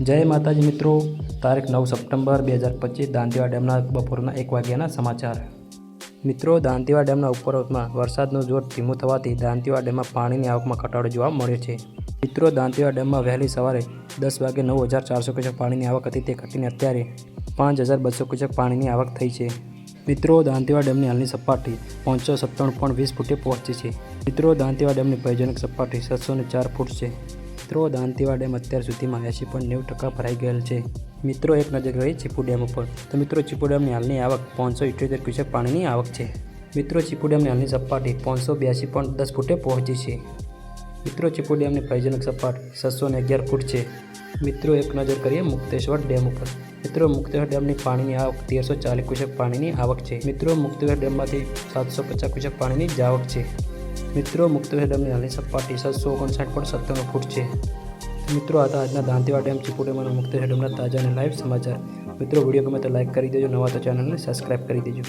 જય માતાજી મિત્રો, તારીખ નવ સપ્ટેમ્બર બે હજાર પચીસ, દાંતીવા ડેમના બપોરના એક વાગ્યાના સમાચાર. મિત્રો, દાંતીવા ડેમના ઉપરોતમાં વરસાદનું જોર ધીમું થવાથી દાંતીવા ડેમમાં પાણીની આવકમાં ઘટાડો જોવા મળ્યો છે. મિત્રો, દાંતીવા ડેમમાં વહેલી સવારે દસ વાગે નવ હજાર ચારસો ક્યુસેક પાણીની આવક હતી તે ઘટીને અત્યારે પાંચ હજાર બસો ક્યુસેક પાણીની આવક થઈ છે. મિત્રો, દાંતીવા ડેમની હાલની સપાટી પાંચસો સત્તાણું પોઈન્ટ વીસ ફૂટે પહોંચી છે. મિત્રો, દાંતીવા ડેમની ભયજનક સપાટી સાતસો ચાર ફૂટ છે. મિત્રો દાંતીવા ડેમ અત્યાર સુધીમાં એંસી પણ નેવું ટકા ભરાઈ ગયેલ છે. મિત્રો, એક નજર રહી ચીપુ ડેમ ઉપર. તો મિત્રો, ચીપુ ડેમની હાલની આવક પાંચસો ઇઠ્યોતેર ક્યુસેક પાણીની આવક છે. મિત્રો, ચીપુ ડેમની હાલની સપાટી પાંચસો બ્યાસી પોઈન્ટ દસ ફૂટે પહોંચી છે. મિત્રો, ચીપુ ડેમની ભયજનક સપાટી છસો ને અગિયાર ફૂટ છે. મિત્રો, એક નજર કરીએ મુક્તેશ્વર ડેમ ઉપર. મિત્રો, મુક્તેશ્વર ડેમની પાણીની આવક તેરસો ચાલીસ ક્યુસેક પાણીની આવક છે. મિત્રો, મુક્તેશ્વર ડેમમાંથી સાતસો પચાસ ક્યુસેક પાણીની જ આવક છે. મિત્રો, મુક્ત ડેમની હાલની સપાટી સાતસો ઓગણસાઠ પોઈન્ટ સત્તાણું ફૂટ છે. મિત્રો હતા આજના દાંતીવાડ ડેમ ચીપુડેમાના મુક્ત ડેમના તાજા અને લાઈવ સમાચાર. મિત્રો, વીડિયો ગમે તો લાઇક કરી દેજો, નવા તો ચેનલને સબસ્ક્રાઈબ કરી દેજો.